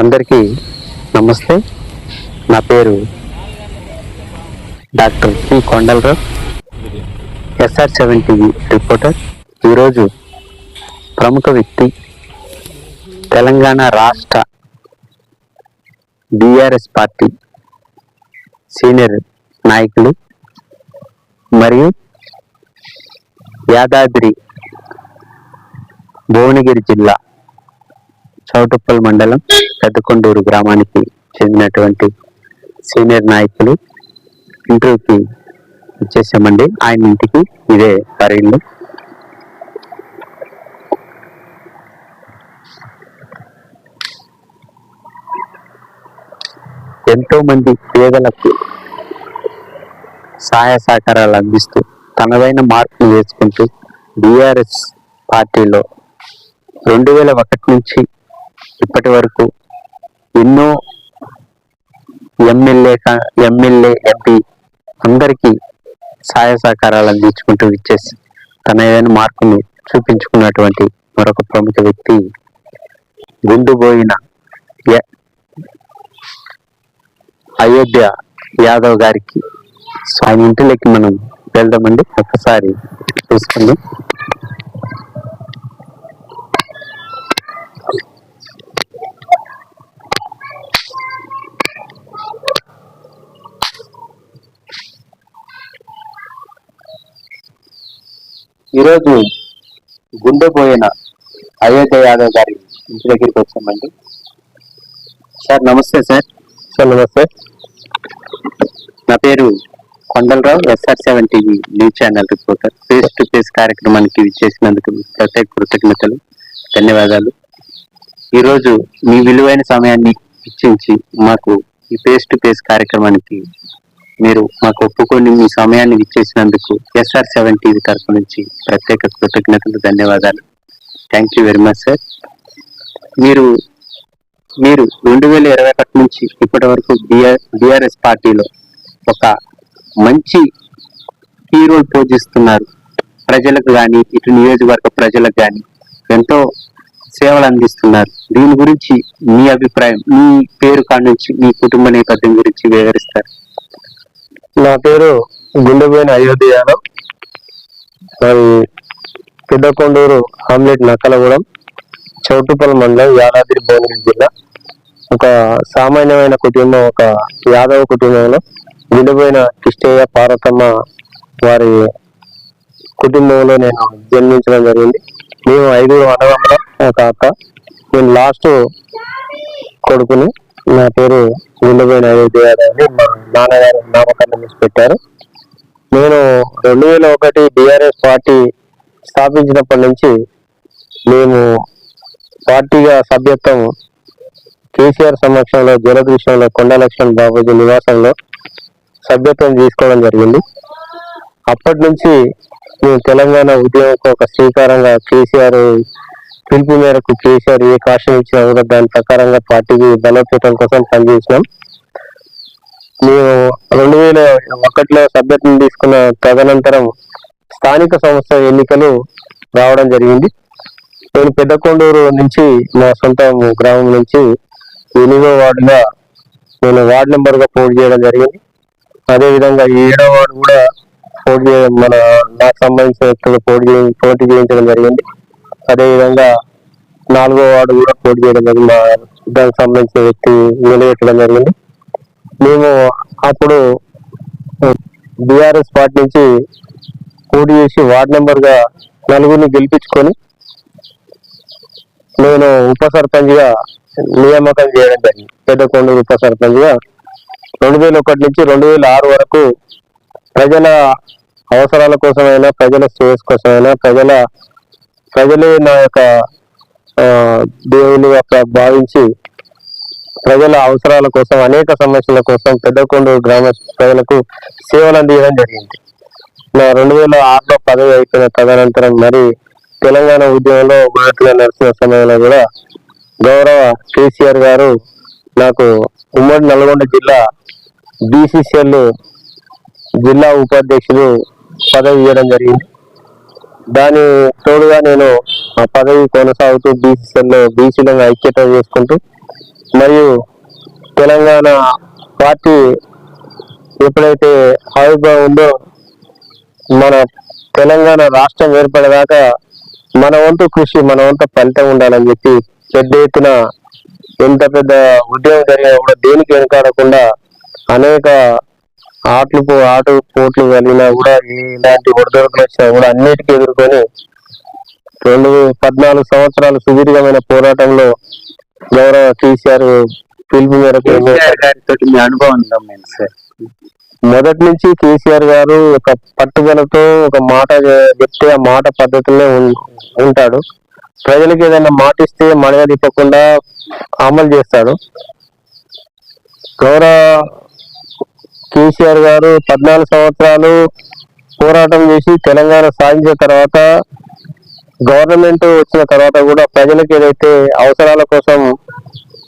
అందరికీ నమస్తే. నా పేరు doctor P Kondalarao. SR seven TV reporter. ఈరోజు ప్రముఖ వ్యక్తి తెలంగాణ రాష్ట్ర బీఆర్ఎస్ పార్టీ సీనియర్ నాయకులు మరియు యాదాద్రి భువనగిరి జిల్లా చౌటుప్పల్ మండలం పెద్దకొండూరు గ్రామానికి చెందినటువంటి సీనియర్ నాయకులు ఇంటర్వ్యూకి ఇచ్చేసామండి ఆయన ఇంటికి ఇదే పరిల్లు ఎంతో మంది పేదలకు సహాయ సహకారాలు అందిస్తూ తనదైన మార్పులు వేసుకుంటూ బీఆర్ఎస్ పార్టీలో రెండు వేల ఒకటి నుంచి ఇప్పటి వరకు ఎన్నో ఎమ్మెల్యే ఎమ్మెల్యే ఎంపీ అందరికీ సహాయ సహకారాలు అందించుకుంటూ ఇచ్చేసి తన ఏదైనా మార్కుని చూపించుకున్నటువంటి మరొక ప్రముఖ వ్యక్తి గుండుబోయిన అయోధ్య యాదవ్ గారికి ఆయన ఇంటిలోకి మనం వెళ్దామండి. ఒకసారి చూసుకుందాం. ఈరోజు గుండెపోయిన అయోధ్య యాదవ్ గారి ఇంటి దగ్గరికి వచ్చామండి. సార్ నమస్తే సార్. సార్ నమస్తే. నా పేరు Kondalarao SR seven TV news channel reporter. Face to face కార్యక్రమానికి ఇచ్చేసినందుకు ప్రత్యేక కృతజ్ఞతలు ధన్యవాదాలు. ఈరోజు మీ విలువైన సమయాన్ని ఇచ్చించి మాకు ఈ ఫేస్ టు ఫేస్ కార్యక్రమానికి మీరు మాకు ఒప్పుకొని మీ సమయాన్ని ఇచ్చేసినందుకు ఎస్ఆర్ సెవెన్ టీవీ తరఫు నుంచి ప్రత్యేక కృతజ్ఞతలు ధన్యవాదాలు. Thank you very much sir మీరు మీరు రెండు వేల ఇరవై ఒకటి నుంచి ఇప్పటి వరకు బిఆర్ బిఆర్ఎస్ పార్టీలో ఒక మంచి హీరో పోజిస్తున్నారు ప్రజలకు కానీ ఇటు నియోజకవర్గ ప్రజలకు కానీ ఎంతో సేవలు అందిస్తున్నారు. దీని గురించి మీ అభిప్రాయం మీ పేరు కాడ నుంచి మీ కుటుంబ నేపథ్యం గురించి వివరిస్తారు. నా పేరు గుండెపోయిన అయోధ్య యాదవ్. మరి పెద్దకొండూరు ఆమ్లెట్ నక్కలగూడెం చౌటుపల్లి మండలం యాదాద్రి భువనగిరి జిల్లా. ఒక సామాన్యమైన కుటుంబం ఒక యాదవ కుటుంబంలో గుండెపోయిన కిష్టయ్య పార్వతమ్మ వారి కుటుంబంలో నేను జన్మించడం జరిగింది. మేము ఐదుగురు అన్నదమ్ములం ఒక అక్క. నేను లాస్ట్ కొడుకుని నా పేరు గుండెపోయిన అయోధ్య అని మా నాన్నగారు నామకరణం చేసి పెట్టారు. నేను రెండు వేల ఒకటి బీఆర్ఎస్ పార్టీ స్థాపించినప్పటి నుంచి మేము పార్టీగా సభ్యత్వం కేసీఆర్ సమక్షంలో జలదృశ్యంలో కొండలక్ష్మణ్ బాబుజీ నివాసంలో సభ్యత్వం తీసుకోవడం జరిగింది. అప్పటి నుంచి మేము తెలంగాణ ఉద్యమంకు ఒక శ్రీకారంగా కేసీఆర్ పిలుపు మేరకు కేసీఆర్ ఏ కాశం ఇచ్చినా కూడా దాని ప్రకారంగా పార్టీకి బలోపేతం కోసం పనిచేసినాం. మేము రెండు వేల ఒకటిలో సభ్యత్వం తీసుకున్న తదనంతరం స్థానిక సంస్థ ఎన్నికలు రావడం జరిగింది. నేను పెద్దకొండూరు నుంచి మా సొంత గ్రామం నుంచి ఎనిమిదో వార్డుగా నేను వార్డు నెంబర్గా పోటీ చేయడం జరిగింది. అదేవిధంగా ఈ ఏడో వార్డు కూడా పోటీ చేయడం మన నాకు సంబంధించిన వ్యక్తులు పోటీ పోటీ చేయించడం జరిగింది. అదే విధంగా నాలుగో వార్డు కూడా పోటీ చేయడం జరిగింది. మా దానికి సంబంధించిన వ్యక్తి నిలబెట్టడం జరిగింది. మేము అప్పుడు బీఆర్ఎస్ పార్టీ నుంచి పోటీ చేసి వార్డ్ నెంబర్గా నలుగురిని గెలిపించుకొని నేను ఉప సర్పంచ్గా నియామకం చేయడం జరిగింది. పెద్దకొండూరు ఉప సర్పంచ్గా రెండు వేల ఒకటి నుంచి రెండు వేల ఆరు వరకు ప్రజల అవసరాల కోసమైనా ప్రజల శ్రేయస్ కోసమైనా ప్రజల ప్రజలే నా యొక్క దేవుని యొక్క భావించి ప్రజల అవసరాల కోసం అనేక సమస్యల కోసం పెద్దకొండూరు గ్రామ ప్రజలకు సేవలు అందించడం జరిగింది. నా రెండు వేల ఆరులో పదవి అయిపోయిన తదనంతరం మరి తెలంగాణ ఉద్యమంలో మొదట్లో నడిచిన సమయంలో కూడా గౌరవ కేసీఆర్ గారు నాకు ఉమ్మడి నల్గొండ జిల్లా బీసీసీఎల్ జిల్లా ఉపాధ్యక్షులు పదవి ఇవ్వడం జరిగింది. దాని తోడుగా నేను ఆ పదవి కొనసాగుతూ బీసీలో బీసీలను ఐక్యత చేసుకుంటూ మరియు తెలంగాణ పార్టీ ఎప్పుడైతే ఆవిర్భావం ఉందో మన తెలంగాణ రాష్ట్రం ఏర్పడేదాకా మన వంతు కృషి మన వంతు ఫలితం ఉండాలని చెప్పి పెద్ద ఎత్తున ఎంత పెద్ద ఉద్యోగం జరిగినా కూడా దేనికి వెనకాడకుండా అనేక ఆటలు ఆట పోట్లు కలిగినా కూడా ఇలాంటి ఒడిదొడుకులు వచ్చినా కూడా అన్నిటికీ ఎదుర్కొని రెండు పద్నాలుగు సంవత్సరాల సుదీర్ఘమైన పోరాటంలో గౌరవ కేసీఆర్ పిలుపు మేరకు అనుభవం మొదటి నుంచి కేసీఆర్ గారు ఒక పట్టుదలతో ఒక మాట చెప్తే ఆ మాట పద్ధతిలో ఉంటాడు. ప్రజలకు ఏదైనా మాట ఇస్తే మడగ తిప్పకుండా అమలు చేస్తాడు. గౌరవ కేసీఆర్ గారు పద్నాలుగు సంవత్సరాలు పోరాటం చేసి తెలంగాణ సాధించిన తర్వాత గవర్నమెంట్ వచ్చిన తర్వాత కూడా ప్రజలకు ఏదైతే అవసరాల కోసం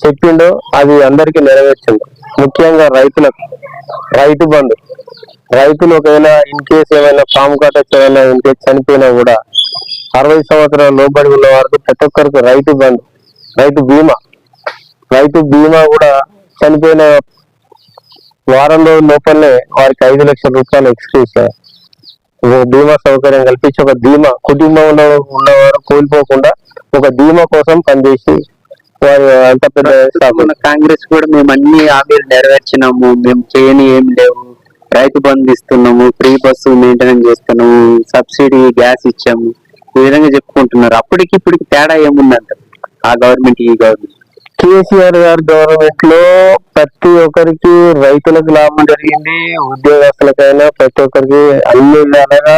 చెప్పిండో అది అందరికీ నెరవేర్చింది. ముఖ్యంగా రైతులకు రైతు బంధు. రైతులు ఒకవేళ ఇన్ కేసు ఏమైనా పాము కాటచ్చు ఏమైనా ఇన్ కేసు చనిపోయినా కూడా అరవై సంవత్సరాల లోబడి ఉన్న వారికి ప్రతి ఒక్కరికి రైతు బంధు రైతు బీమా. రైతు బీమా కూడా చనిపోయిన వారం రోజుల లోపలనే వారికి ఐదు లక్షల రూపాయలు ఎక్స్క్యూజ్ బీమా సౌకర్యం కల్పించి ఒక బీమా కుటుంబంలో ఉన్నవారు కోల్పోకుండా ఒక బీమా కోసం పనిచేసి వారు అంత పెద్ద కాంగ్రెస్ కూడా మేము అన్ని హామీలు నెరవేర్చినాము. మేము చేయని ఏం లేవు. రైతు బంధు ఇస్తున్నాము. ఫ్రీ బస్సు మెయింటెనెన్స్ చేస్తున్నాము. సబ్సిడీ గ్యాస్ ఇచ్చాము. ఈ విధంగా చెప్పుకుంటున్నారు. అప్పటికి ఇప్పటికి తేడా ఏముందంట? ఆ గవర్నమెంట్ ఈ గవర్నమెంట్ కేసీఆర్ గారి గవర్నమెంట్లో ప్రతి ఒక్కరికి రైతులకు లాభం జరిగింది ఉద్యోగస్తులకైనా ప్రతి ఒక్కరికి అన్ని విధాలుగా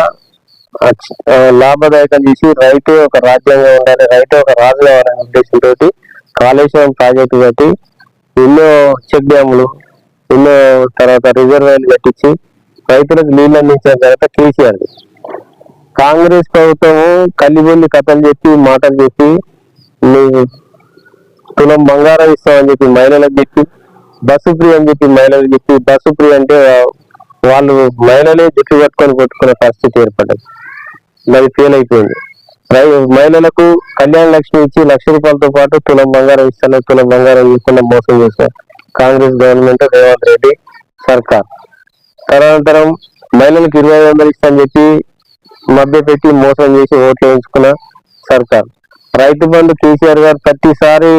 లాభదాయకం చేసి రైతు ఒక రాజ్యాంగం ఉండాలి రైతు ఒక రాజు కావాలనే ఉద్దేశంతో కాళేశ్వరం ప్రాజెక్టు కట్టి ఎన్నో చెక్ డ్యాములు ఎన్నో తర్వాత రిజర్వాయర్లు కట్టించి రైతులకు నీళ్ళు అందించిన తర్వాత కేసీఆర్ కాంగ్రెస్ ప్రభుత్వము కల్లిబొల్లి కథలు చెప్పి మాటలు చెప్పి తులం బంగారం ఇస్తామని చెప్పి మహిళలకు చెప్పి బస్సు ఫ్రీ అని చెప్పి మహిళలకు చెప్పి బస్సు ఫ్రీ అంటే వాళ్ళు మహిళలే జుట్టు కట్టుకొని కొట్టుకునే పరిస్థితి ఏర్పడ్డది. మరి ఫెయిల్ అయిపోయింది. రై- మహిళలకు కళ్యాణ లక్ష్మి ఇచ్చి లక్ష రూపాయలతో పాటు తులం బంగారం ఇస్తాను తులం బంగారం ఇవ్వకుండా మోసం చేశారు. కాంగ్రెస్ గవర్నమెంట్ రేవంత్ రెడ్డి సర్కార్. తదనంతరం మహిళలకు ఇరవై వందలు ఇస్తామని చెప్పి మధ్య పెట్టి మోసం చేసి ఓట్లు వేయించుకున్న సర్కార్. రైతు బంధు కేసీఆర్ గారు ప్రతిసారి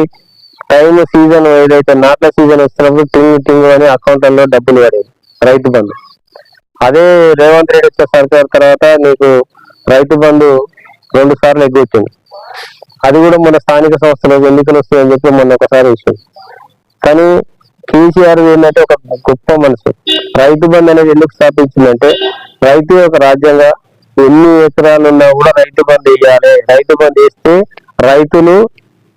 టైం సీజన్ ఏదైతే నాట్ల సీజన్ వస్తున్నప్పుడు టింగ్ టింగ్ అని అకౌంట్లలో డబ్బులు పడేది రైతు బంధు. అదే రేవంత్ రెడ్డి వచ్చిన సర్కార్ తర్వాత నీకు రైతు బంధు రెండు సార్లు ఎగ్గొచ్చింది అది కూడా మన స్థానిక సంస్థలకు ఎన్నికలు వస్తాయని చెప్పి మొన్న ఒకసారి విషయం కానీ కేసీఆర్ ఏంటంటే ఒక గొప్ప మనసు రైతు బంధు అనేది ఎందుకు స్థాపించిందంటే రైతు ఒక రాజ్యంగా ఎన్ని ఎకరాలు ఉన్నా కూడా రైతు బంధు ఇవ్వాలి రైతు బంధు వేస్తే రైతులు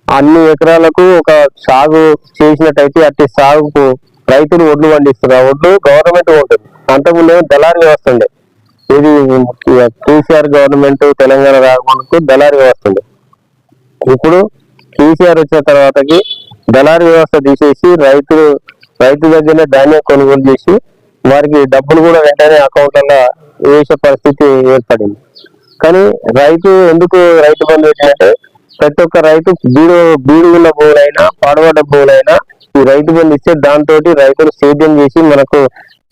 అన్ని ఎకరాలకు ఒక సాగు చేసినట్టయితే అట్టి సాగుకు రైతులు ఒడ్లు పండిస్తున్నారు ఆ ఒడ్లు గవర్నమెంట్ ఉంటుంది అంతకుముందు ఏమో దళారీ వ్యవస్థ ఉండే ఇది కేసీఆర్ గవర్నమెంట్ తెలంగాణ రాకముందుకు దళారీ వ్యవస్థ ఉండే ఇప్పుడు కేసీఆర్ వచ్చిన తర్వాతకి దళారీ వ్యవస్థ తీసేసి రైతులు రైతు దగ్గరనే ధాన్యం కొనుగోలు చేసి వారికి డబ్బులు కూడా వెంటనే అకౌంట్లలో వేసే పరిస్థితి ఏర్పడింది. కానీ రైతు ఎందుకు రైతు బంధు పెట్టినట్టే ప్రతి ఒక్క రైతు బీడు బీడుగుల బోలైనా భూములైనా పాడుబడ్డ ఈ రైతు బంధు ఇస్తే దాంతో రైతులు సేద్యం చేసి మనకు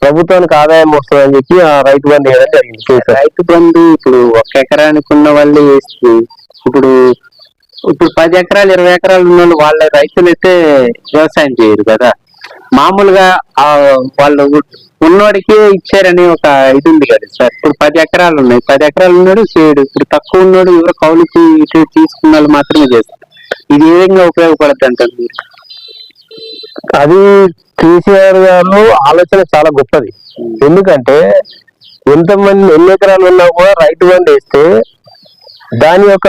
ప్రభుత్వానికి ఆదాయం వస్తుందని చెప్పి ఆ రైతు బంధు వేయడం జరిగింది. రైతు బంధు ఇప్పుడు ఒక ఎకరానికి ఉన్న వాళ్ళు వేస్తే ఇప్పుడు ఇప్పుడు పది ఎకరాలు ఇరవై ఎకరాలు ఉన్న వాళ్ళు వాళ్ళ రైతులు అయితే వ్యవసాయం చేయరు కదా. మామూలుగా ఆ వాళ్ళు ఉన్నోడికే ఇచ్చారని ఒక ఇది ఉంది కదా సార్. ఇప్పుడు పది ఎకరాలు ఉన్నాయి. పది ఎకరాలు ఉన్నాడు చేయడు ఇప్పుడు తక్కువ ఉన్నాడు ఎవరో కౌలుకి ఇటు తీసుకున్న వాళ్ళు మాత్రమే చేస్తారు. ఇది ఏ విధంగా ఉపయోగపడద్దు అంటారు మీరు? అది కేసీఆర్ గారు ఆలోచన చాలా గొప్పది. ఎందుకంటే ఎంతమంది ఎన్ని ఎకరాలు ఉన్నా కూడా రైతు బండ్ వేస్తే దాని యొక్క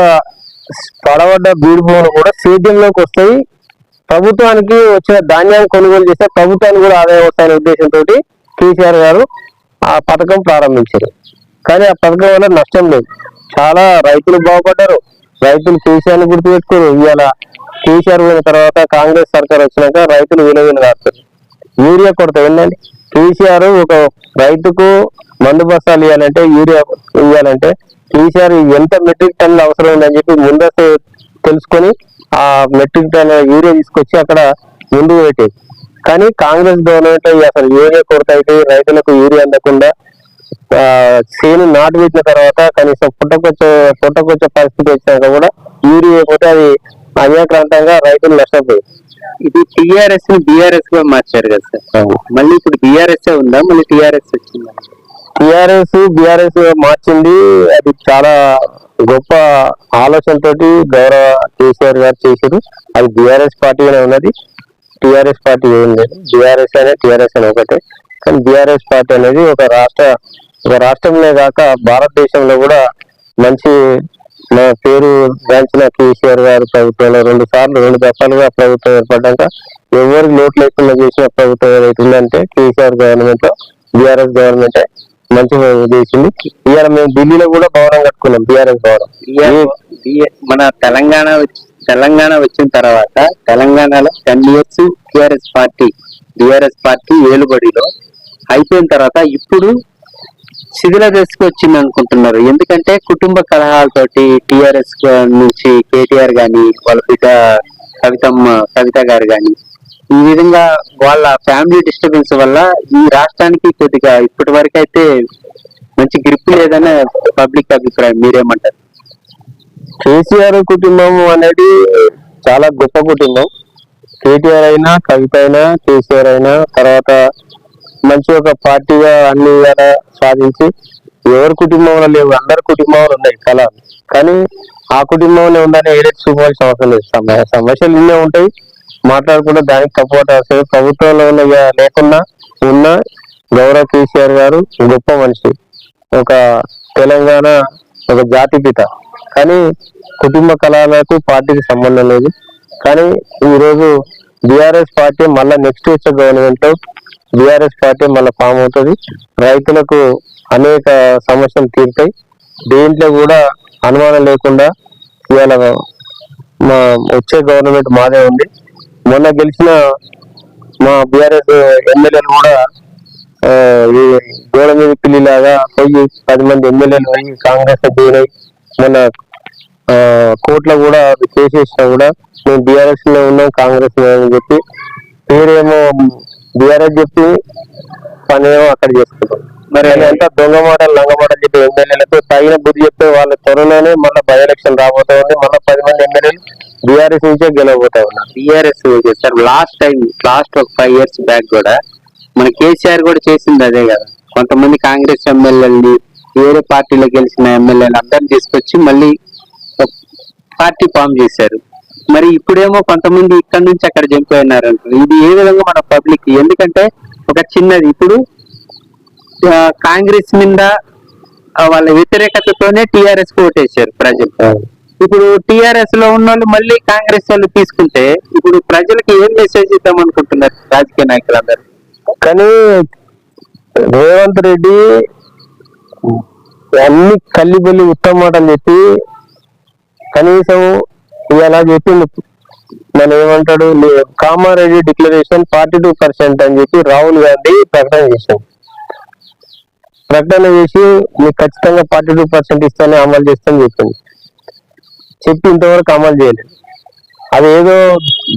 పడబడ్డ బీడు కూడా సేద్యంలోకి వస్తాయి. ప్రభుత్వానికి వచ్చిన ధాన్యాన్ని కొనుగోలు చేస్తే ప్రభుత్వానికి కూడా ఆదాయం వస్తాయనే ఉద్దేశంతో కేసీఆర్ గారు ఆ పథకం ప్రారంభించారు. కానీ ఆ పథకం వల్ల నష్టం లేదు. చాలా రైతులు బాగుపడ్డారు. రైతులు కేసీఆర్ గుర్తు గుర్తుపెట్టుకోరు. ఇవాళ కేసీఆర్ పోయిన తర్వాత కాంగ్రెస్ సర్కార్ వచ్చినాక రైతులు విలువలు కాస్తారు యూరియా కొరత ఏంటండి కేసీఆర్ ఒక రైతుకు మందు బస్తాలు ఇవ్వాలంటే యూరియా ఇవ్వాలంటే కేసీఆర్ ఎంత మెట్రిక్ టన్నులు అవసరం ఉందని చెప్పి ముందస్తు తెలుసుకొని ఆ మెట్రిక్ టన్ యూరియా తీసుకొచ్చి అక్కడ ముందు పెట్టేది కానీ కాంగ్రెస్ గవర్నమెంట్ అసలు యూరియా కొరత అయితే రైతులకు యూరియా అందకుండా చేను నాటు పెట్టిన తర్వాత కనీసం పుట్టకొచ్చే పుట్టకొచ్చే పరిస్థితి వచ్చినాక కూడా యూరియా అయిపోతే అది అన్యాక్రాంతంగా రైతులు నష్టపోయి ఇది టిఆర్ఎస్ని బిఆర్ఎస్గా మార్చారు కదా సార్. మళ్ళీ ఇప్పుడు బిఆర్ఎస్ ఉందా? మళ్ళీ టిఆర్ఎస్ వచ్చిందా? టిఆర్ఎస్ బిఆర్ఎస్ మార్చింది. అది చాలా గొప్ప ఆలోచన తోటి గౌరవ కేసీఆర్ గారు చేశారు. అది బిఆర్ఎస్ పార్టీగానే ఉన్నది. టిఆర్ఎస్ పార్టీ ఏం లేదు. బిఆర్ఎస్ అనే టిఆర్ఎస్ అనే ఒకటే. కానీ బిఆర్ఎస్ పార్టీ అనేది ఒక రాష్ట్ర ఒక రాష్ట్రంలో కాక భారతదేశంలో కూడా మంచి నా పేరు గాంచిన కేసీఆర్ గారు ప్రభుత్వంలో రెండు సార్లు రెండు దఫాలుగా ప్రభుత్వం ఏర్పడ్డాక ఎవరికి లోటు లేకుండా చేసిన ప్రభుత్వం ఏదైతే ఉందంటే కేసీఆర్ గవర్నమెంట్లో బీఆర్ఎస్ గవర్నమెంట్ మంచిగా చేసింది. ఇవాళ మేము ఢిల్లీలో కూడా భవనం కట్టుకున్నాం బీఆర్ఎస్ భవనం మన తెలంగాణ తెలంగాణ వచ్చిన తర్వాత తెలంగాణలో ten years TRS party TRS party ఏలుబడిలో అయిపోయిన తర్వాత ఇప్పుడు శిథిల దశకు వచ్చింది అనుకుంటున్నారు. ఎందుకంటే కుటుంబ కలహాలతోటి టిఆర్ఎస్ నుంచి కేటీఆర్ గాని వాళ్ళ బిడ్డ కవితమ్మ కవిత గారు గాని ఈ విధంగా వాళ్ళ ఫ్యామిలీ డిస్టర్బెన్స్ వల్ల ఈ రాష్ట్రానికి కొద్దిగా ఇప్పటి వరకు అయితే మంచి గ్రిప్ లేదనే పబ్లిక్ అభిప్రాయం. మీరేమంటారు? కేసీఆర్ కుటుంబం అనేది చాలా గొప్ప కుటుంబం. కేటీఆర్ అయినా కవిత అయినా కేసీఆర్ అయినా తర్వాత మంచి ఒక పార్టీగా అన్ని సాధించి ఎవరి కుటుంబంలో లేవు అందరి కుటుంబంలో ఉన్నాయి కళ కానీ ఆ కుటుంబంలో ఉందని ఏదైతే చూపాల్సిన అవసరం లేదు. సమస్యలు ఇన్నే ఉంటాయి. మాట్లాడకుండా దానికి సపోర్ట్ అవసరం ప్రభుత్వంలో ఉన్న ఇక లేకున్నా ఉన్న గౌరవ కేసీఆర్ గారు గొప్ప మనిషి. ఒక తెలంగాణ ఒక జాతి పిత. కానీ కుటుంబ కళలకు పార్టీకి సంబంధం లేదు. కానీ ఈరోజు బీఆర్ఎస్ పార్టీ మళ్ళా నెక్స్ట్ వచ్చే గవర్నమెంట్ బీఆర్ఎస్ పార్టీ మళ్ళీ ఫామ్ అవుతుంది. రైతులకు అనేక సమస్యలు తీరుతాయి. దీంట్లో కూడా అనుమానం లేకుండా ఇవాళ మా వచ్చే గవర్నమెంట్ మాదే ఉంది. మొన్న గెలిచిన మా బీఆర్ఎస్ ఎమ్మెల్యేలు కూడా గోడ మీద పిల్లిలాగా పోయి పది మంది ఎమ్మెల్యేలు పోయి కాంగ్రెస్ మొన్న ఆ, కోర్టులో కూడా కేసు వేసినా కూడా మేము బీఆర్ఎస్లో ఉన్నాం కాంగ్రెస్లో అని చెప్పి పేరేమో బీఆర్ఎస్ చెప్పి పని ఏమో అక్కడ చేసుకుంటాం. మరి అంతా దొంగ మాటలు లంగ మాటలు చెప్పి ఎమ్మెల్యేలకు తగిన బుద్ధి చెప్తే వాళ్ళ త్వరలోనే మళ్ళీ బై ఎలక్షన్ రాబోతా ఉంది. మళ్ళీ పది మంది ఎమ్మెల్యేలు బీఆర్ఎస్ నుంచే గెలవబోతా ఉన్నారు. TRS sir last time last ఒక ఫైవ్ ఇయర్స్ బ్యాక్ కూడా మన కేసీఆర్ కూడా చేసింది అదే కదా. కొంతమంది కాంగ్రెస్ ఎమ్మెల్యేలని వేరే పార్టీలో గెలిచిన ఎమ్మెల్యేలు అందరిని తీసుకొచ్చి మళ్ళీ పార్టీ ఫామ్ చేశారు. మరి ఇప్పుడేమో కొంతమంది ఇక్కడ నుంచి అక్కడ చనిపోయినారు అంటారు ఇది ఏ విధంగా మన పబ్లిక్? ఎందుకంటే ఒక చిన్నది ఇప్పుడు కాంగ్రెస్ మీద వాళ్ళ వ్యతిరేకతతోనే టిఆర్ఎస్ ఓటేశారు ప్రజలు. ఇప్పుడు టిఆర్ఎస్లో ఉన్న వాళ్ళు మళ్ళీ కాంగ్రెస్ వాళ్ళు తీసుకుంటే ఇప్పుడు ప్రజలకు ఏం మెసేజ్ ఇద్దాం అనుకుంటున్నారు రాజకీయ నాయకులందరూ? కానీ రేవంత్ రెడ్డి అన్ని కల్లిబల్లి ఉత్తమ మాటలు చెప్పి కనీసం ఇలా చెప్పింది మన ఏమంటాడు? Kamareddy declaration forty two percent అని చెప్పి రాహుల్ గాంధీ ప్రకటన చేశాడు. ప్రకటన చేసి మీకు ఖచ్చితంగా ఫార్టీ టూ పర్సెంట్ ఇస్తానే అమలు చేస్తామని చెప్పింది చెప్పి ఇంతవరకు అమలు చేయలేదు. అదేదో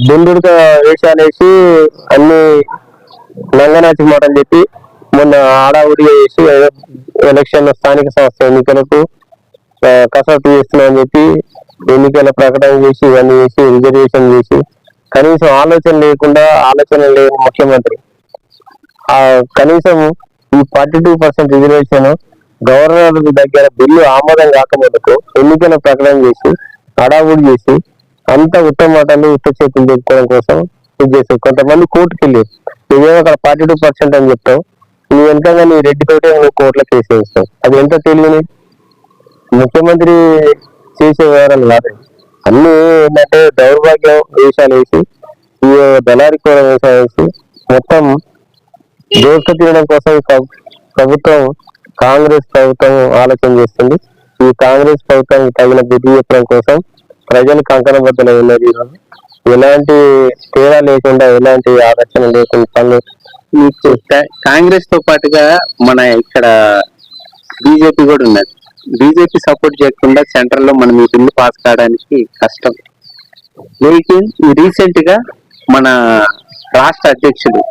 బుందుడుగా వేషాలేసి అన్ని నంగనాచి అని చెప్పి మొన్న ఆడావుడి చేసి ఎలక్షన్ స్థానిక సంస్థ ఎన్నికలకు ఆ, కసరత్తు చేస్తున్నామని చెప్పి ఎన్నికల ప్రకటన చేసి ఇవన్నీ చేసి రిజర్వేషన్ చేసి కనీసం ఆలోచన లేకుండా ఆలోచన లేని ముఖ్యమంత్రి. కనీసం ఈ forty two percent reservation governor దగ్గర బిల్లు ఆమోదం కాకముందుకు ఎన్నికల ప్రకటన చేసి హడావుడి చేసి అంత ఉత్తమ మాటలు ఉత్త చేతులు చెప్పుకోవడం కోసం ఇది చేస్తారు కొంతమంది కోర్టుకి నువ్వేమో అక్కడ ఫార్టీ టూ పర్సెంట్ అని చెప్తావు? నువ్వు వెనకంగా నీ రెడ్డి తోటే నువ్వు కోర్టులో కేసు వేస్తావు. అది ఎంత తెలియని? ముఖ్యమంత్రి చేసే వివరాలు కాదు. అన్ని ఏంటంటే దౌర్భాగ్యం వేషాలు వేసి ఈ దళారి కూర వేషాలు వేసి మొత్తం దోసుక తీయడం కోసం ప్రభుత్వం కాంగ్రెస్ ప్రభుత్వం ఆలోచన చేస్తుంది. ఈ కాంగ్రెస్ ప్రభుత్వానికి తగిన బుద్ధి చెప్పడం కోసం ప్రజలు కంకణబద్దలు ఉన్నది ఈరోజు. ఎలాంటి తేడా లేకుండా ఎలాంటి ఆలోచన లేకుండా పనులు మీకు కాంగ్రెస్తో పాటుగా మన ఇక్కడ బీజేపీ కూడా ఉన్నది. బీజేపీ సపోర్ట్ చేయకుండా సెంటర్లో మనం ఈ బిల్లు పాస్ కావడానికి కష్టం. లేకిన్ రీసెంట్గా మన రాష్ట్ర అధ్యక్షుడు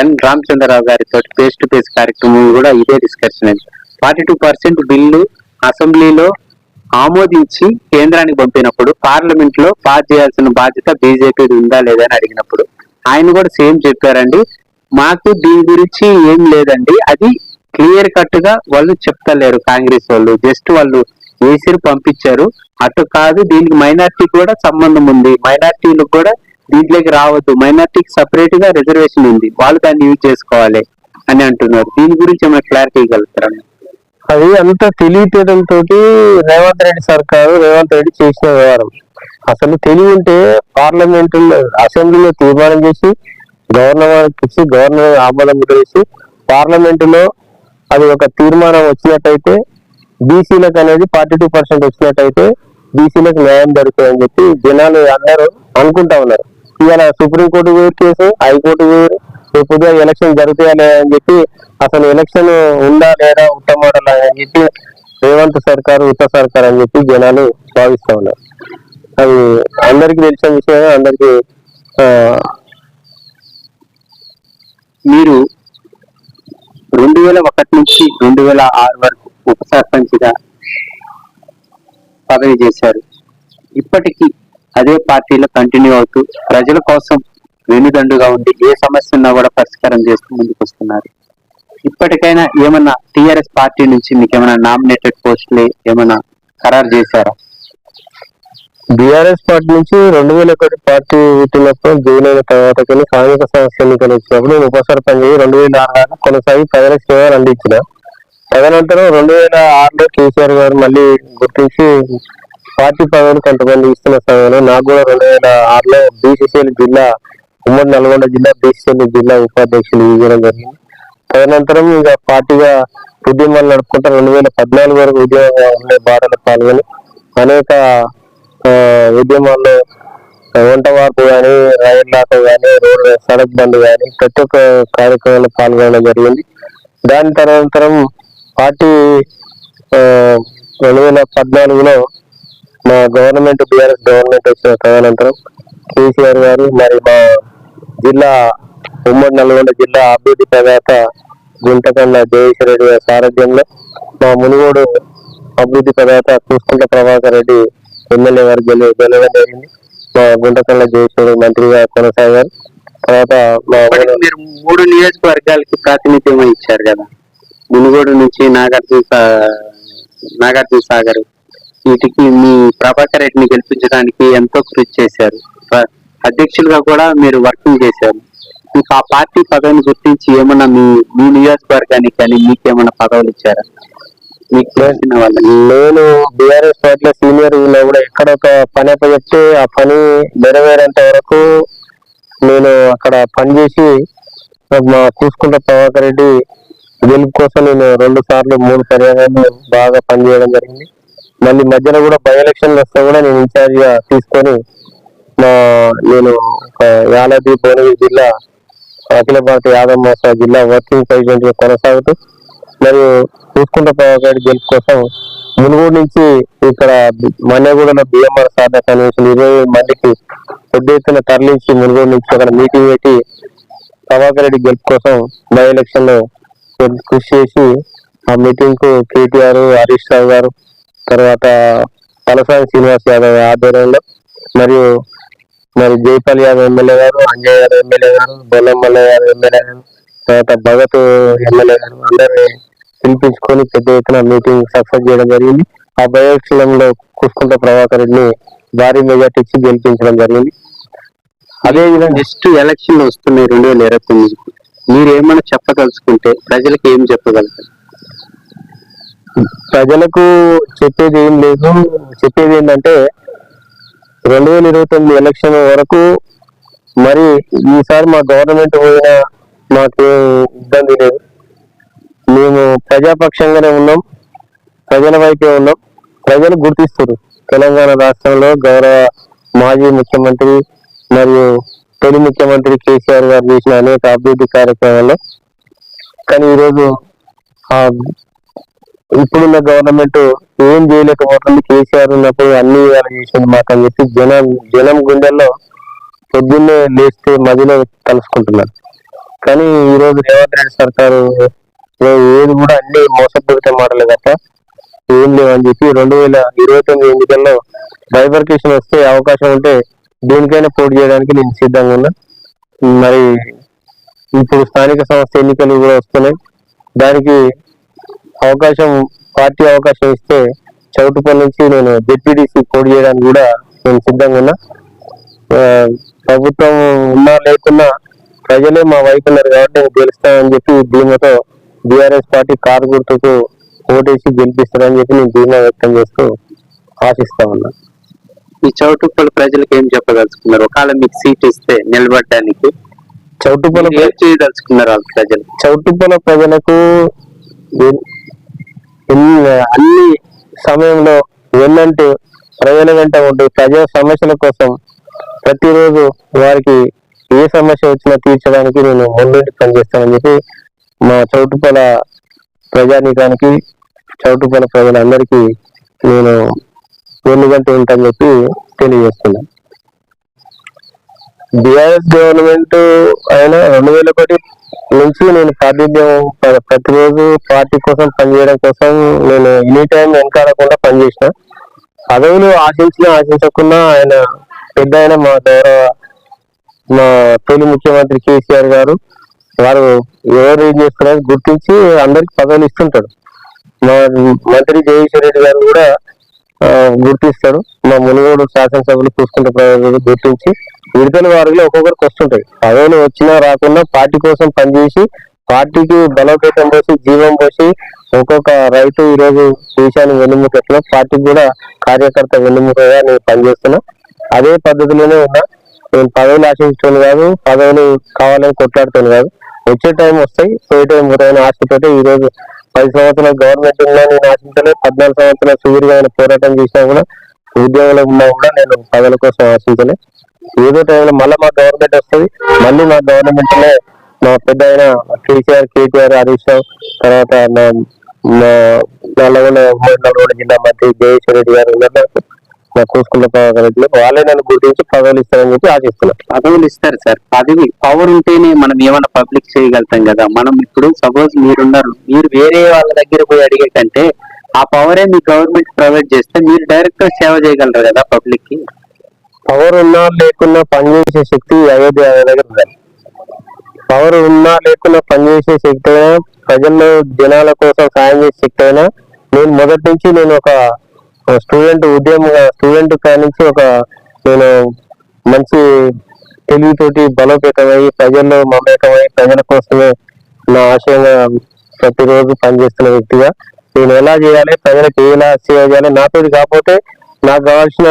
ఎన్ రామచంద్రరావు గారితో ఫేస్ టు ఫేస్ కార్యక్రమం కూడా ఇదే డిస్కషన్ అయింది. ఫార్టీ టూ పర్సెంట్ బిల్లు అసెంబ్లీలో ఆమోదించి కేంద్రానికి పంపినప్పుడు పార్లమెంట్లో పాస్ చేయాల్సిన బాధ్యత బీజేపీ ఉందా లేదా అని అడిగినప్పుడు ఆయన కూడా సేమ్ చెప్పారండి. మాకు దీని గురించి ఏం లేదండి. అది క్లియర్ కట్గా వాళ్ళు చెప్తలేరు కాంగ్రెస్ వాళ్ళు. జస్ట్ వాళ్ళు వేసిరు పంపించారు. అటు కాదు దీనికి మైనార్టీ కూడా సంబంధం ఉంది. మైనార్టీలకు కూడా దీంట్లోకి రావద్దు. మైనార్టీకి సపరేట్గా రిజర్వేషన్ ఉంది. వాళ్ళు దాన్ని యూజ్ చేసుకోవాలి అని అంటున్నారు. దీని గురించి ఏమైనా క్లారిటీ ఇవ్వగలుగుతారా? అది అంత తెలివితేటంతో రేవంత్ రెడ్డి సర్కారు రేవంత్ రెడ్డి చేసిన వ్యవహారం. అసలు తెలివి ఉంటే పార్లమెంట్ అసెంబ్లీలో తీర్మానం చేసి గవర్నర్ ఇచ్చి గవర్నర్ ఆమోదం చేసి పార్లమెంట్లో అది ఒక తీర్మానం వచ్చినట్టయితే బీసీలకు అనేది ఫార్టీ టూ పర్సెంట్ వచ్చినట్టయితే బీసీలకు న్యాయం జరుగుతుందని చెప్పి జనాలు అందరూ అనుకుంటా ఉన్నారు. ఇవాళ సుప్రీంకోర్టు వేరు కేసు హైకోర్టు వేరు రేపు ఉదయం ఎలక్షన్ జరుగుతాయా లేదా అని చెప్పి అసలు ఎలక్షన్ ఉందా లేదా ఉత్తమాడలా అని చెప్పి రేవంత్ సర్కారు ఉత్త సర్కార్ అని చెప్పి జనాలు భావిస్తా ఉన్నారు. అది అందరికి తెలిసిన విషయమే అందరికి మీరు రెండు వేల ఒకటి నుంచి రెండు వేల ఆరు వరకు ఉప సర్పంచ్గా పదవి చేశారు. ఇప్పటికీ అదే పార్టీలో కంటిన్యూ అవుతూ ప్రజల కోసం వెనుదండుగా ఉండి ఏ సమస్య ఉన్నా కూడా పరిష్కారం చేస్తూ ముందుకు వస్తున్నారు ఇప్పటికైనా ఏమన్నా టిఆర్ఎస్ పార్టీ నుంచి మీకు ఏమైనా నామినేటెడ్ పోస్టులు ఏమైనా ఖరారు చేశారా? బీఆర్ఎస్ పార్టీ నుంచి రెండు వేల ఒకటి పార్టీ పుట్టినప్పుడు జైన్ అయిన తర్వాత కానీ స్థానిక సంస్థ ఎన్నికలు వచ్చినప్పుడు నేను ఉప సర్పంచ్ రెండు వేల ఆరు కొనసాగి ప్రజల సేవలు అందించిన. తదనంతరం రెండు వేల ఆరులో కేసీఆర్ గారు మళ్ళీ గుర్తించి పార్టీ పదవులు కొంతమంది ఇస్తున్న సమయంలో నాకు కూడా రెండు వేల ఆరులో బీసీసీఎల్ జిల్లా ఉమ్మడి నల్గొండ జిల్లా బీసీసీఎల్ జిల్లా ఉపాధ్యక్షులు ఇవ్వడం జరిగింది. తదనంతరం ఇక పార్టీగా ఉద్యమాలు నడుపుకుంటా రెండు వేల పద్నాలుగు వరకు ఉద్యమంగా ఉండే బాటలో పాల్గొని అనేక ఉద్యమాల్లో వంట వార్పు కానీ రైలు ఆటో కానీ రోడ్డు సడక్ బంద్ కానీ ప్రతి ఒక్క కార్యక్రమంలో పాల్గొనడం జరిగింది. దాని తదనంతరం పార్టీ రెండు వేల పద్నాలుగులో మా గవర్నమెంట్ బీఆర్ఎస్ గవర్నమెంట్ వచ్చిన తదనంతరం కేసీఆర్ గారు మరి మా జిల్లా ఉమ్మడి నల్గొండ జిల్లా అభివృద్ధి ప్రదాత గుంటకండ జయేశ్వర రెడ్డి గారి సారథ్యంలో మా మునుగోడు అభివృద్ధి ప్రదాత చూసుకుంట ప్రభాకర్ రెడ్డి ఎమ్మెల్యే గారు గెలు గెలవడం జరిగింది. మా గుంటకండ జయేశ్వర మంత్రిగా కొనసాగారు. తర్వాత మీరు మూడు నియోజకవర్గాలకి ప్రాతినిధ్యం ఇచ్చారు కదా. మునుగోడు నుంచి నాగార్జున నాగార్జున సాగర్. వీటికి మీ ప్రభాకర్ రెడ్డిని గెలిపించడానికి ఎంతో కృషి చేశారు. అధ్యక్షులుగా కూడా మీరు వర్కింగ్ చేశారు. మీకు ఆ పార్టీ పదవిని గుర్తించి ఏమన్నా మీ మీ నియోజకవర్గానికి కానీ మీకేమన్నా పదవులు ఇచ్చారా? మీకు తెలిసిన నేను బీఆర్ఎస్ పార్టీలో సీనియర్ ఉన్నా కూడా ఎక్కడ ఒక పని అప్పచెప్తే ఆ పని నెరవేరేంత వరకు నేను అక్కడ పని చేసి మా చూసుకుంటే ప్రభాకర్ రెడ్డి గెలుపు కోసం నేను రెండు సార్లు మూడు పర్యాయాలు బాగా పనిచేయడం జరిగింది. మళ్ళీ మధ్యలో కూడా బై ఎలక్షన్లు వస్తే కూడా నేను ఇన్ఛార్జ్గా తీసుకొని మా నేను ఒక యాదాద్రి భువనగిరి జిల్లా అఖిల భారత యాదవ్ మోసా జిల్లా వర్కింగ్ ప్రెసిడెంట్గా కొనసాగుతూ మరియు చూసుకుంట ప్రభాకర్ గెలుపు కోసం మునుగోడు నుంచి ఇక్కడ మన్యగూడలో బిఎంఆర్ సాధన కన్వెన్షన్ ఇరవై మందికి పెద్ద ఎత్తున తరలించి మునుగోడు నుంచి అక్కడ మీటింగ్ పెట్టి ప్రభాకర్ రెడ్డి గెలుపు కోసం బై ఎలక్షన్లో కృషి చేసి ఆ మీటింగ్కు కేటీఆర్ హరీష్ రావు గారు తర్వాత తలసాని శ్రీనివాస్ యాదవ్ ఆధ్వర్యంలో మరియు మరి జైపాల్ యాదవ్ ఎమ్మెల్యే గారు అంజయ్ యాదవ్ ఎమ్మెల్యే గారు బొల్లం మల్లయ్య యాదవ్ ఎమ్మెల్యే గారు తర్వాత భగత్ ఎమ్మెల్యే గారు అందరినీ పిలిపించుకొని పెద్ద ఎత్తున మీటింగ్ సక్సెస్ చేయడం జరిగింది. ఆ బయోక్షణంలో కుసుకుంట ప్రభాకర్ రెడ్డిని భారీ మెజార్టీ ఇచ్చి గెలిపించడం జరిగింది. అదే విధంగా నెక్స్ట్ ఎలక్షన్ వస్తున్నాయి రెండు వేల ఇరవై తొమ్మిది మీరు ఏమైనా చెప్పదలుచుకుంటే ప్రజలకు ఏం చెప్పగలుగుతారు? ప్రజలకు చెప్పేది ఏం లేదు. చెప్పేది ఏంటంటే రెండు వేల ఇరవై తొమ్మిది ఎలక్షన్ వరకు మరి ఈసారి మా గవర్నమెంట్ పోయినా మాకు ఇబ్బంది లేదు. మేము ప్రజాపక్షంగానే ఉన్నాం ప్రజల వైపే ఉన్నాం. ప్రజలు గుర్తిస్తారు తెలంగాణ రాష్ట్రంలో గౌరవ మాజీ ముఖ్యమంత్రి మరియు తొలి ముఖ్యమంత్రి కేసీఆర్ గారు చేసిన అనేక అభివృద్ధి కార్యక్రమాల్లో. కానీ ఈరోజు ఇప్పుడున్న గవర్నమెంట్ ఏం చేయలేకపోతుంది కేసీఆర్ ఉన్నప్పుడు అన్ని విధాలు చేసింది మాకు అని చెప్పి జనం జనం గుండెల్లో పొద్దున్నే లేస్తే మధ్యలో కలుసుకుంటున్నారు కానీ ఈ రోజు రేవంత్ రెడ్డి సర్కారు ఏది కూడా అన్ని మోసపూరిత మాటలు తప్ప ఏం లేవని చెప్పి రెండు వేల ఇరవై తొమ్మిది ఎన్నికల్లో బైఫర్కేషన్ వస్తే అవకాశం ఉంటే దేనికైనా పోటీ చేయడానికి నేను సిద్ధంగా ఉన్నా. మరి ఇప్పుడు స్థానిక సంస్థ ఎన్నికలు కూడా వస్తున్నాయి. దానికి అవకాశం పార్టీ అవకాశం ఇస్తే చౌటుపల్లి నుంచి నేను జెడ్పీటీసీ పోటీ చేయడానికి కూడా నేను సిద్ధంగా ఉన్నా. ప్రభుత్వం ఉన్నా లేకున్నా ప్రజలే మా వైపు ఉన్నారు కాబట్టి నేను గెలుస్తానని చెప్పి ధీమతో బీఆర్ఎస్ పార్టీ కారు గుర్తుకు ఓటేసి గెలిపిస్తానని చెప్పి నేను ధీమా వ్యక్తం చేస్తూ ఆశిస్తా ఉన్నా. ఈ చౌటుప్పల్ ప్రజలకు ఏం చెప్పదలుచుకున్నారు? ఒకవేళ మీకు సీట్ ఇస్తే నిలబడడానికి చౌటుపల్లి ప్రజలకు ఎన్- ఎన్ని- అన్ని సమయంలో వెన్నంటూ ప్రజల వెంట ఉంటూ ప్రజా సమస్యల కోసం ప్రతిరోజు వారికి ఏ సమస్య వచ్చినా తీర్చడానికి నేను ముందుండి పనిచేస్తానని చెప్పి మా చౌటుపల ప్రజానీకానికి చౌటుపల ప్రజలందరికీ నేను వెన్నుగంట ఉంటానని చెప్పి తెలియజేస్తున్నాను. బీఆర్ఎస్ గవర్నమెంట్ అయినా రెండు వేల ఒకటి నుంచి నేను ప్రాతినిధ్యం ప్రతిరోజు పార్టీ కోసం పనిచేయడం కోసం నేను ఎనీ టైం వెనకాడకుండా పనిచేసిన. పదవులు ఆశించినా ఆశించకుండా ఆయన పెద్ద ఆయన మా గౌరవ మా తొలి ముఖ్యమంత్రి కేసీఆర్ గారు. వారు ఎవరు ఏం చేస్తున్నారు గుర్తించి అందరికి పదవులు ఇస్తుంటాడు. మా మంత్రి జగదీశ్వర్ రెడ్డి గారు కూడా గుర్తిస్తారు. గుర్తిస్తాడు మా మునుగోడు శాసనసభలు చూసుకుంటే గుర్తించి విడుదల వారిలో ఒక్కొక్కరికి వస్తుంటాయి. పదవులు వచ్చినా రాకున్నా పార్టీ కోసం పనిచేసి పార్టీకి బలోపేతం పోసి జీవం పోసి ఒక్కొక్క రైతు ఈరోజు దేశాన్ని వెన్నుముకట్లో పార్టీకి కూడా కార్యకర్త వెన్నుముకగా నేను పనిచేస్తున్నా. అదే పద్ధతిలోనే ఉన్నా. నేను పదవులు ఆశించడం కాదు పదవులు కావాలని కొట్లాడుతాను కాదు. వచ్చే టైం వస్తాయి పోయే టైం పోతాయని ఆశతోటి ఈరోజు పది సంవత్సరాలు గవర్నమెంట్ ఉన్నా నేను ఆశించలేదు. పద్నాలుగు సంవత్సరాలు సుదీర్ఘమైన పోరాటం చేసినా కూడా ఉద్యోగంలో ఉన్నా కూడా నేను పదవుల కోసం ఆశించలే ఏదో టైంలో మళ్ళీ మా గవర్నమెంట్ వస్తుంది. మళ్ళీ మా గవర్నమెంట్లో మా పెద్ద ఆయన కేసీఆర్ కేటీఆర్ హరీష్ రావు తర్వాత నల్లగొండ నల్గొండ జిల్లా మంత్రి జయేశ్వర రెడ్డి గారు ఉన్నారు. నాకు. మా కూసుకున్న రెడ్డిలో వాళ్ళే నన్ను గుర్తించి పదవులు ఇస్తారని చెప్పి ఆశిస్తున్నా. పదవులు ఇస్తారు సార్. పదవి పవర్ ఉంటేనే మనం ఏమైనా పబ్లిక్ చేయగలుగుతాం కదా. మనం ఇప్పుడు సపోజ్ మీరున్నారు. మీరు వేరే వాళ్ళ దగ్గర పోయి అడిగే కంటే ఆ పవరే మీ గవర్నమెంట్ ప్రొవైడ్ చేస్తే మీరు డైరెక్ట్గా సేవ చేయగలరు కదా పబ్లిక్కి. పవర్ ఉన్నా లేకున్నా పనిచేసే శక్తి అయోధ్య దగ్గర ఉండాలి. పవర్ ఉన్నా లేకున్నా పనిచేసే శక్తి అయినా ప్రజల్లో జనాల కోసం సాయం చేసే శక్తి అయినా నేను మొదటి నుంచి నేను ఒక స్టూడెంట్ ఉద్యమం స్టూడెంట్ కాడి నుంచి ఒక నేను మంచి తెలివితోటి బలోపేతమై ప్రజల్లో మమేకమై ప్రజల కోసమే నా ఆశయంగా ప్రతిరోజు పనిచేస్తున్న వ్యక్తిగా నేను ఎలా చేయాలి ప్రజలకు ఎలా సేవ చేయాలి పేరు కాకపోతే నాకు కావాల్సిన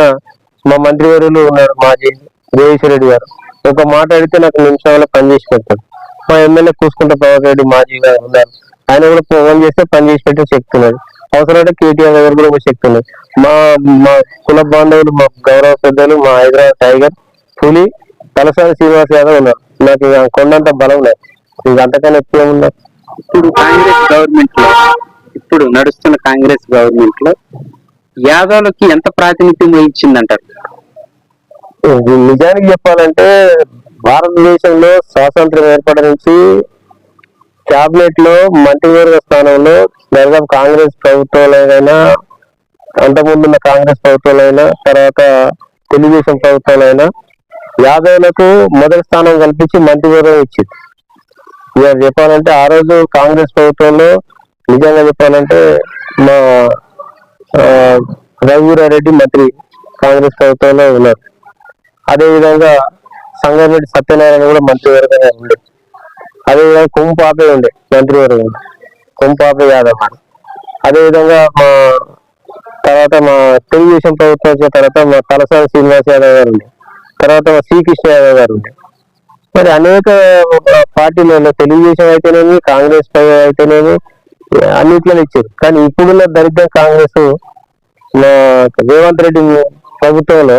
మా మంత్రి మంత్రివర్యులు ఉన్నారు మాజీ జగదీశ్వర రెడ్డి గారు. ఒక మాట అడిగితే నాకు నిమిషాల్లో పనిచేసి పెడతాడు మా ఎమ్మెల్యే కూసుకుంటే పవన్ రెడ్డి మాజీ గారు ఉన్నారు. ఆయన కూడా ఫోన్ చేస్తే పని చేసి పెట్టే శక్తి ఉన్నది. అవసరమైతే కేటీఆర్ దగ్గర కూడా ఒక శక్తి ఉన్నది. మా మా కుల బాంధవులు మా గౌరవ పెద్దలు మా హైదరాబాద్ టైగర్ పులి తలసాని శ్రీనివాస్ యాదవ్ ఉన్నారు. నాకు ఇక కొండంత బలం లేదు. ఇక అంతకన్నా ఎక్కువ ఉన్నారు ఇప్పుడు కాంగ్రెస్ గవర్నమెంట్లో ఇప్పుడు నడుస్తున్న కాంగ్రెస్ గవర్నమెంట్లో యాదవ్లకి ఎంత ప్రాతినిధ్యం వహించిందంటారు నిజానికి చెప్పాలంటే భారతదేశంలో స్వాతంత్రం ఏర్పడ నుంచి క్యాబినెట్లో మంత్రివర్గ స్థానంలో దాదాపు కాంగ్రెస్ ప్రభుత్వాలైనా అంతకుముందున్న కాంగ్రెస్ ప్రభుత్వాలైనా తర్వాత తెలుగుదేశం ప్రభుత్వాలైనా యాదవులకు మొదటి స్థానం కల్పించి మంత్రివర్గం ఇచ్చింది. ఇక చెప్పాలంటే ఆ రోజు కాంగ్రెస్ ప్రభుత్వంలో నిజంగా చెప్పాలంటే మా ఆ, మంత్రి కాంగ్రెస్ ప్రభుత్వంలో ఉన్నారు. అదేవిధంగా సంగారెడ్డి సత్యనారాయణ కూడా మంత్రివర్గంగా ఉండే. అదేవిధంగా కొమ్ము కుంపాపే ఉండే మంత్రివర్గం కుంపాపే యాదవ్. అదేవిధంగా మా తర్వాత మా తెలుగుదేశం ప్రభుత్వం వచ్చిన తర్వాత మా తలసాని శ్రీనివాస్ యాదవ్ గారు ఉండే. తర్వాత మా శ్రీకృష్ణ యాదవ్ గారు ఉండే. మరి అనేక పార్టీలలో తెలుగుదేశం అయితేనేమి కాంగ్రెస్ పై- అయితేనేమి అన్నిట్లో ఇచ్చారు. కానీ ఇప్పుడున్న దరిద్ర కాంగ్రెస్ మా రేవంత్ రెడ్డి ప్రభుత్వంలో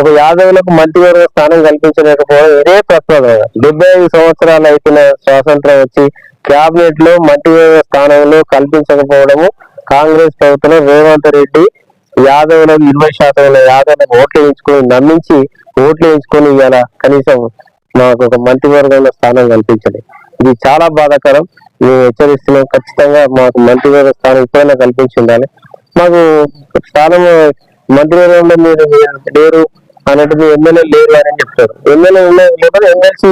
ఒక యాదవులకు మంత్రివర్గ స్థానం కల్పించలేకపోవడం ఇదే ప్రసాదం డెబ్బై ఐదు సంవత్సరాలు అయిపోయిన స్వాతంత్రం వచ్చి క్యాబినెట్లో మంత్రివర్గ స్థానంలో కల్పించకపోవడము కాంగ్రెస్ ప్రభుత్వంలో రేవంత్ రెడ్డి యాదవులకు ఇరవై శాతం యాదవులకు ఓట్లు వేయించుకొని నమ్మించి ఓట్లు వేయించుకొని ఇవాళ కనీసం మాకు ఒక మంత్రివర్గంలో స్థానం కల్పించలేదు. ఇది చాలా బాధాకరం. మేము హెచ్చరిస్తున్నాం ఖచ్చితంగా మాకు మంత్రివర్గ స్థానం ఇప్పుడైనా కల్పించి ఉండాలి మాకు స్థానం మంత్రివర్గంలో మీరు లేరు అన్నట్టు ఎమ్మెల్యే లేరు అని చెప్తారు. ఎమ్మెల్యే ఉన్నారు లేకపోతే ఎమ్మెల్సీ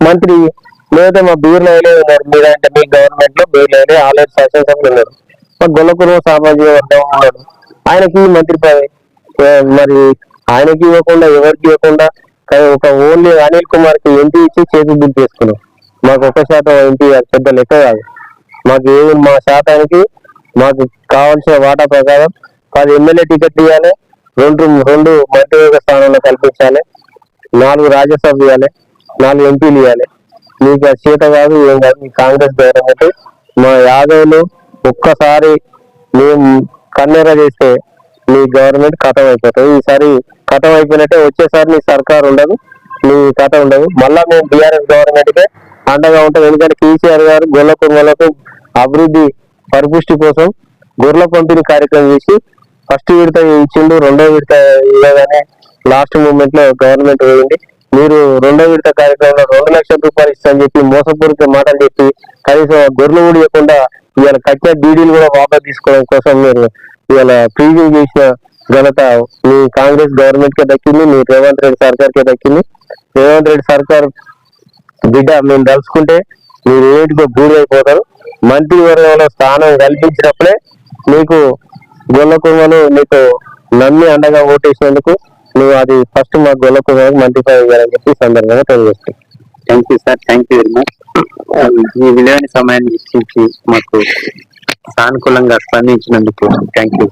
మంత్రి లేదా మా బీర్లో ఉన్నారు. మీరంటే మీ గవర్నమెంట్లో బీర్లో ఆల్రెడీ శాసనసభ్యులు ఉన్నారు మా గొల్లకుర్మ సామాజిక వర్గం ఉన్నాడు ఆయనకి మంత్రి పదవి. మరి ఆయనకి ఇవ్వకుండా ఎవరికి ఇవ్వకుండా కానీ ఒక ఓన్లీ అనిల్ కుమార్కి ఎంపీ ఇచ్చి చేతి బిల్ చేసుకున్నాం మాకు ఒక శాతం ఎంపీ పెద్ద లెక్క కాదు. మాకు ఏమి మా శాతానికి మాకు కావాల్సిన వాటా ప్రకారం పది ఎమ్మెల్యే టికెట్ ఇవ్వాలి రెండు రెండు మంత్రివర్గ స్థానంలో కల్పించాలి నాలుగు రాజ్యసభ ఇవ్వాలి నాలుగు ఎంపీలు ఇవ్వాలి. మీకు ఆ చేత కాదు ఏం కాదు మీ కాంగ్రెస్ గవర్నమెంట్. మా యాదవ్లు ఒక్కసారి మేము కన్నెర చేస్తే మీ గవర్నమెంట్ కథం అయిపోతుంది. ఈసారి కథం అయిపోయినట్టే వచ్చేసారి మీ సర్కారు ఉండదు. మీ కథ ఉండదు. మళ్ళా మేము బీఆర్ఎస్ గవర్నమెంట్ కే అండగా ఉంటాం. ఎందుకంటే కేసీఆర్ గారు గొల్ల కుర్మలకు అభివృద్ధి పరిపుష్టి కోసం గొర్రెల పంపిణీ కార్యక్రమం చేసి ఫస్ట్ విడత ఇచ్చిండు రెండో విడత ఇవ్వగానే లాస్ట్ మూమెంట్లో గవర్నమెంట్ పోయింది. మీరు రెండో విడత కార్యక్రమంలో రెండు లక్షల రూపాయలు ఇస్తామని చెప్పి మోసపూరిత మాటలు చెప్పి కనీసం గొర్రెలు కూడా ఇవ్వకుండా ఇవాళ కట్టే డీడీలు కూడా వాపస్ తీసుకోవడం కోసం మీరు ఇవాళ ప్రీవ్యూ చేసిన ఘనత మీ కాంగ్రెస్ గవర్నమెంట్ కే దక్కింది మీ రేవంత్ రెడ్డి సర్కార్ కే దక్కింది. రేవంత్ రెడ్డి సర్కార్ బిడ్డ మేము తలుచుకుంటే మీరు ఏటికో బూడిదైపోతారు. మంత్రి వర్గంలో స్థానం కల్పించినప్పుడే మీకు గొల్ల కుర్మలు మీకు నమ్మి అండగా ఓటేసినందుకు నువ్వు అది ఫస్ట్ మా గొల్ల కుర్మలకు మంత్రి పదవి ఇవ్వాలని చెప్పి ఈ సందర్భంగా తెలియజేస్తాను thank you sir thank you very much మీ విలువైన సమయాన్ని ఇచ్చి మాకు సానుకూలంగా స్పందించినందుకు థ్యాంక్ యూ